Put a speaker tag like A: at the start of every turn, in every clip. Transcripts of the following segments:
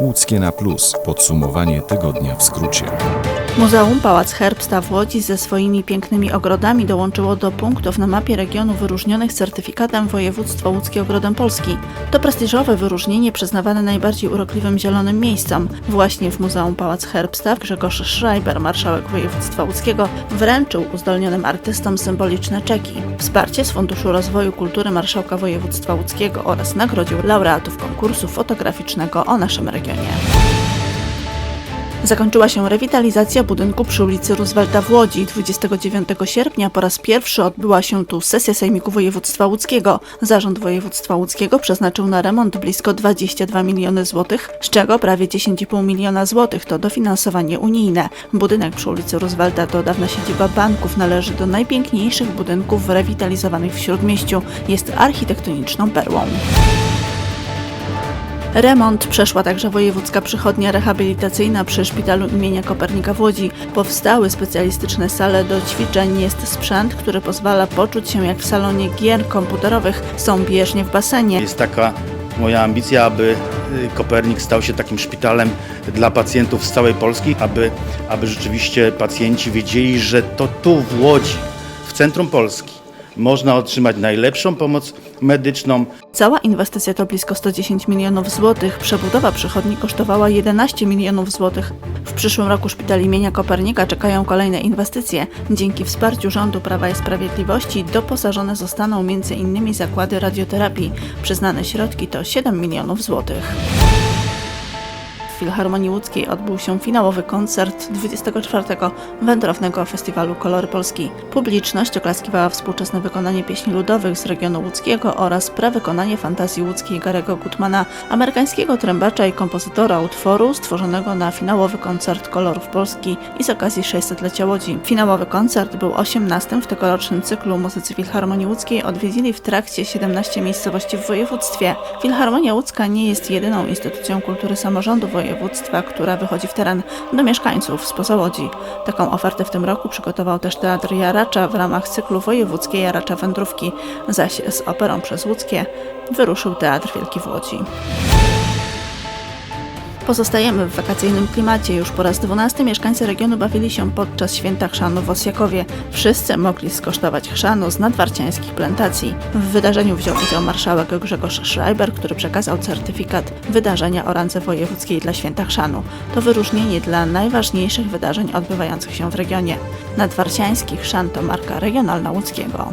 A: Łódzkie na plus. Podsumowanie tygodnia w skrócie.
B: Muzeum Pałac Herbsta w Łodzi ze swoimi pięknymi ogrodami dołączyło do punktów na mapie regionu wyróżnionych certyfikatem województwa łódzkie ogrodem Polski. To prestiżowe wyróżnienie przyznawane najbardziej urokliwym zielonym miejscom. Właśnie w Muzeum Pałac Herbsta Grzegorz Schreiber, marszałek województwa łódzkiego, wręczył uzdolnionym artystom symboliczne czeki. Wsparcie z Funduszu Rozwoju Kultury Marszałka Województwa Łódzkiego oraz nagrodził laureatów konkursu fotograficznego o naszym regionie. Zakończyła się rewitalizacja budynku przy ulicy Roosevelta w Łodzi. 29 sierpnia po raz pierwszy odbyła się tu sesja Sejmiku Województwa Łódzkiego. Zarząd Województwa Łódzkiego przeznaczył na remont blisko 22 miliony złotych, z czego prawie 10,5 miliona złotych to dofinansowanie unijne. Budynek przy ulicy Roosevelta to dawna siedziba banków, należy do najpiękniejszych budynków rewitalizowanych w Śródmieściu. Jest architektoniczną perłą. Remont przeszła także wojewódzka przychodnia rehabilitacyjna przy szpitalu imienia Kopernika w Łodzi. Powstały specjalistyczne sale do ćwiczeń, jest sprzęt, który pozwala poczuć się jak w salonie gier komputerowych. Są bieżnie w basenie.
C: Jest taka moja ambicja, aby y, Kopernik stał się takim szpitalem dla pacjentów z całej Polski, aby, aby rzeczywiście pacjenci wiedzieli, że to tu w Łodzi, w centrum Polski, można otrzymać najlepszą pomoc medyczną,
B: Cała inwestycja to blisko 110 milionów złotych. Przebudowa przychodni kosztowała 11 milionów złotych. W przyszłym roku szpital imienia Kopernika czekają kolejne inwestycje. Dzięki wsparciu rządu Prawa i Sprawiedliwości doposażone zostaną m.in. zakłady radioterapii. Przyznane środki to 7 milionów złotych. Filharmonii Łódzkiej odbył się finałowy koncert 24. Wędrownego Festiwalu Kolory Polski. Publiczność oklaskiwała współczesne wykonanie pieśni ludowych z regionu łódzkiego oraz prewykonanie fantazji łódzkiej Garego Gutmana, amerykańskiego trębacza i kompozytora utworu stworzonego na finałowy koncert Kolorów Polski i z okazji 600-lecia Łodzi. Finałowy koncert był 18 w tegorocznym cyklu Muzycy Filharmonii Łódzkiej odwiedzili w trakcie 17 miejscowości w województwie. Filharmonia Łódzka nie jest jedyną instytucją kultury samorządu województwa, która wychodzi w teren do mieszkańców spoza Łodzi. Taką ofertę w tym roku przygotował też Teatr Jaracza w ramach cyklu Wojewódzkie Jaracza Wędrówki, zaś z operą przez Łódzkie wyruszył Teatr Wielki w Łodzi. Pozostajemy w wakacyjnym klimacie. Już po raz dwunasty mieszkańcy regionu bawili się podczas święta chrzanu w Osjakowie. Wszyscy mogli skosztować chrzanu z nadwarciańskich plantacji. W wydarzeniu wziął udział marszałek Grzegorz Schreiber, który przekazał certyfikat wydarzenia o randze wojewódzkiej dla święta chrzanu. To wyróżnienie dla najważniejszych wydarzeń odbywających się w regionie. Nadwarciański chrzan to marka regionalna łódzkiego.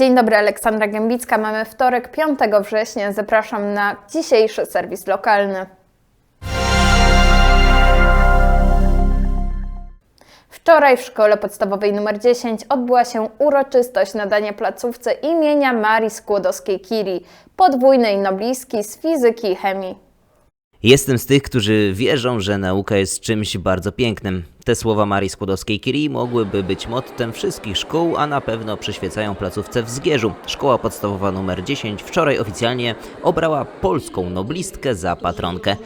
D: Dzień dobry, Aleksandra Gębicka. Mamy wtorek, 5 września. Zapraszam na dzisiejszy serwis lokalny. Wczoraj w szkole podstawowej nr 10 odbyła się uroczystość nadania placówce imienia Marii Skłodowskiej-Curie, podwójnej noblistki z fizyki i chemii.
E: Jestem z tych, którzy wierzą, że nauka jest czymś bardzo pięknym. Te słowa Marii Skłodowskiej-Curie mogłyby być mottem wszystkich szkół, a na pewno przyświecają placówce w Zgierzu. Szkoła podstawowa nr 10 wczoraj oficjalnie obrała polską noblistkę za patronkę.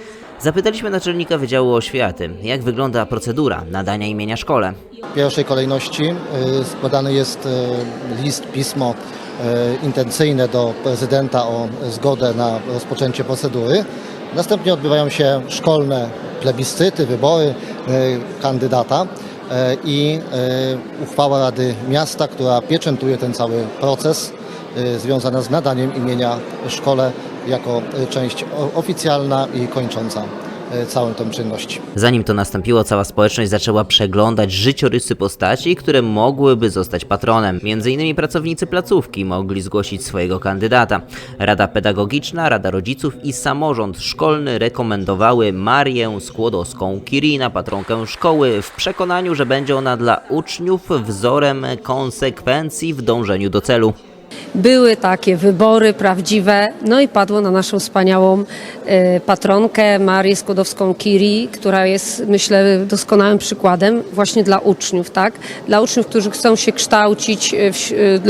E: Zapytaliśmy naczelnika Wydziału Oświaty, jak wygląda procedura nadania imienia szkole.
F: W pierwszej kolejności y, składany jest y, list, pismo y, intencyjne do prezydenta o zgodę na rozpoczęcie procedury. Następnie odbywają się szkolne plebiscyty, wybory kandydata i uchwała Rady Miasta, która pieczętuje ten cały proces związany z nadaniem imienia szkole jako e, część oficjalna i kończąca e, całą tę czynność.
E: Zanim to nastąpiło, cała społeczność zaczęła przeglądać życiorysy postaci, które mogłyby zostać patronem. Między innymi pracownicy placówki mogli zgłosić swojego kandydata. Rada Pedagogiczna, Rada Rodziców i samorząd szkolny rekomendowały Marię Skłodowską-Curie na patronkę szkoły w przekonaniu, że będzie ona dla uczniów wzorem konsekwencji w dążeniu do celu.
G: Były takie wybory prawdziwe, no i padło na naszą wspaniałą e, patronkę Marię Skłodowską-Curie, która jest, myślę, doskonałym przykładem właśnie dla uczniów, tak? Dla uczniów, którzy chcą się kształcić e,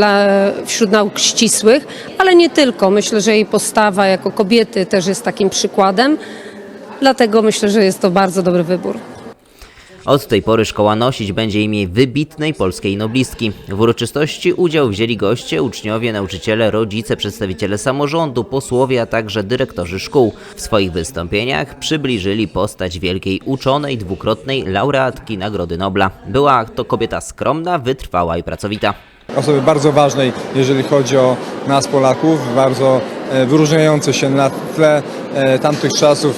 G: e, wśród nauk ścisłych, ale nie tylko. Myślę, że jej postawa jako kobiety też jest takim przykładem. Dlatego myślę, że jest to bardzo dobry wybór.
E: Od tej pory szkoła nosić będzie imię wybitnej polskiej noblistki. W uroczystości udział wzięli goście, uczniowie, nauczyciele, rodzice, przedstawiciele samorządu, posłowie, a także dyrektorzy szkół. W swoich wystąpieniach przybliżyli postać wielkiej uczonej, dwukrotnej laureatki Nagrody Nobla. Była to kobieta skromna, wytrwała i pracowita.
H: osoby bardzo ważnej, jeżeli chodzi o nas Polaków, bardzo wyróżniające się na tle e, tamtych czasów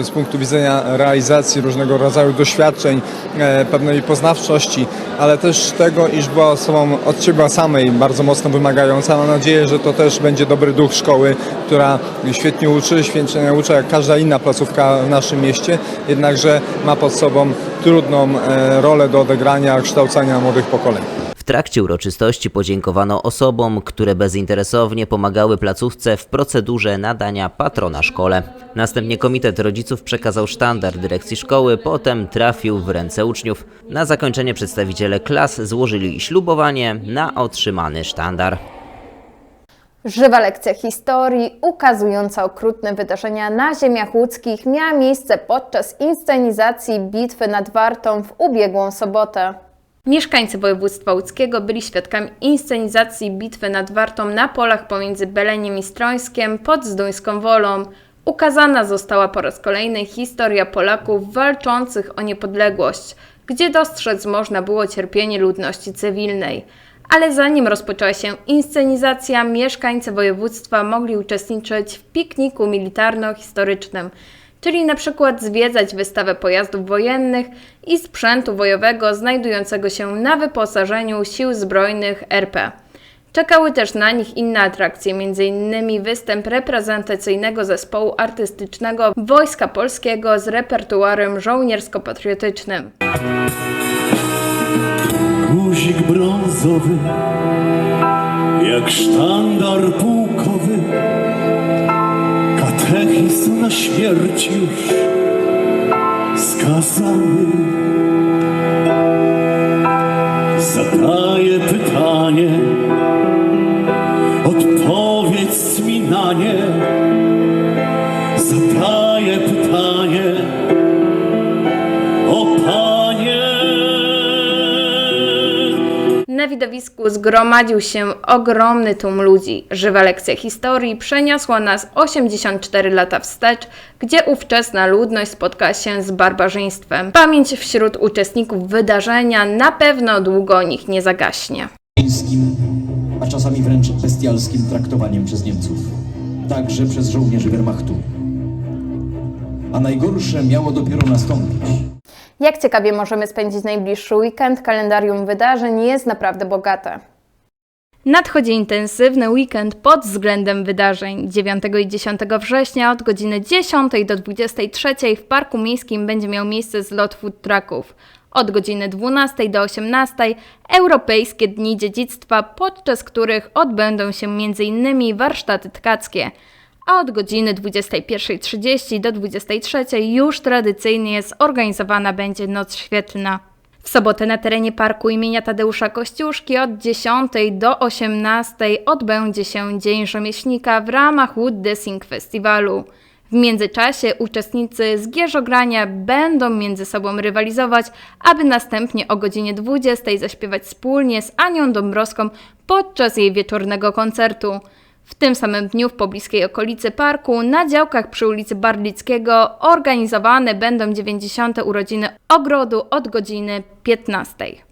H: e, z punktu widzenia realizacji różnego rodzaju doświadczeń, e, pewnej poznawczości, ale też tego, iż była osobą od siebie samej bardzo mocno wymagająca. Mam nadzieję, że to też będzie dobry duch szkoły, która świetnie uczy, świetnie naucza jak każda inna placówka w naszym mieście, jednakże ma pod sobą trudną e, rolę do odegrania kształcenia młodych pokoleń.
E: Trakcie uroczystości podziękowano osobom, które bezinteresownie pomagały placówce w procedurze nadania patrona szkole. Następnie komitet rodziców przekazał sztandar dyrekcji szkoły, potem trafił w ręce uczniów. Na zakończenie przedstawiciele klas złożyli ślubowanie na otrzymany sztandar.
D: Żywa lekcja historii ukazująca okrutne wydarzenia na ziemiach łódzkich miała miejsce podczas inscenizacji bitwy nad Wartą w ubiegłą sobotę. Mieszkańcy województwa łódzkiego byli świadkami inscenizacji bitwy nad Wartą na polach pomiędzy Beleniem i Strońskiem pod Zduńską Wolą. Ukazana została po raz kolejny historia Polaków walczących o niepodległość, gdzie dostrzec można było cierpienie ludności cywilnej. Ale zanim rozpoczęła się inscenizacja, mieszkańcy województwa mogli uczestniczyć w pikniku militarno-historycznym, czyli na przykład zwiedzać wystawę pojazdów wojennych i sprzętu wojowego znajdującego się na wyposażeniu Sił Zbrojnych RP. Czekały też na nich inne atrakcje, m.in. występ reprezentacyjnego zespołu artystycznego Wojska Polskiego z repertuarem żołniersko-patriotycznym.
I: Guzik brązowy, jak sztandar pułkowy, со смертью сказал Na
D: widowisku zgromadził się ogromny tłum ludzi. Żywa lekcja historii przeniosła nas 84 lata wstecz, gdzie ówczesna ludność spotkała się z barbarzyństwem. Pamięć wśród uczestników wydarzenia na pewno długo nich nie zagaśnie.
J: A czasami wręcz bestialskim traktowaniem przez Niemców, także przez żołnierzy Wehrmachtu. A najgorsze miało dopiero nastąpić.
D: Jak ciekawie możemy spędzić najbliższy weekend, kalendarium wydarzeń jest naprawdę bogate. Nadchodzi intensywny weekend pod względem wydarzeń. 9 i 10 września od godziny 10 do 23 w Parku Miejskim będzie miał miejsce zlot food trucków. Od godziny 12 do 18 Europejskie Dni Dziedzictwa, podczas których odbędą się m.in. warsztaty tkackie. A od godziny 21.30 do 23.00 już tradycyjnie zorganizowana będzie Noc Świetlna. W sobotę na terenie parku imienia Tadeusza Kościuszki od 10 do 18 odbędzie się Dzień Rzemieślnika w ramach Wood Dressing Festiwalu. W międzyczasie uczestnicy z Gierzogrania będą między sobą rywalizować, aby następnie o godzinie 20 zaśpiewać wspólnie z Anią Dąbrowską podczas jej wieczornego koncertu. W tym samym dniu w pobliskiej okolicy parku na działkach przy ulicy Barlickiego organizowane będą 90. urodziny ogrodu od godziny 15.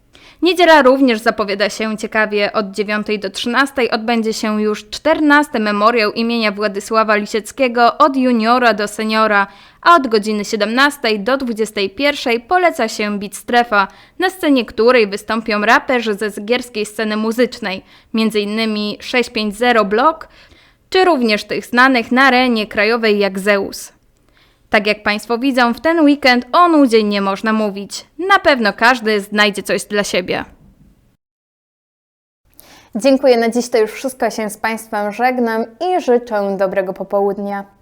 D: Niedziela również zapowiada się ciekawie. Od 9 do 13 odbędzie się już 14 memoriał imienia Władysława Lisieckiego od juniora do seniora, a od godziny 17 do 21 poleca się Beat Strefa, na scenie której wystąpią raperzy ze zgierskiej sceny muzycznej, m.in. 650 Block, czy również tych znanych na arenie krajowej jak Zeus. Tak jak Państwo widzą, w ten weekend o nudzie nie można mówić. Na pewno każdy znajdzie coś dla siebie. Dziękuję na dziś, to już wszystko się z Państwem żegnam i życzę dobrego popołudnia.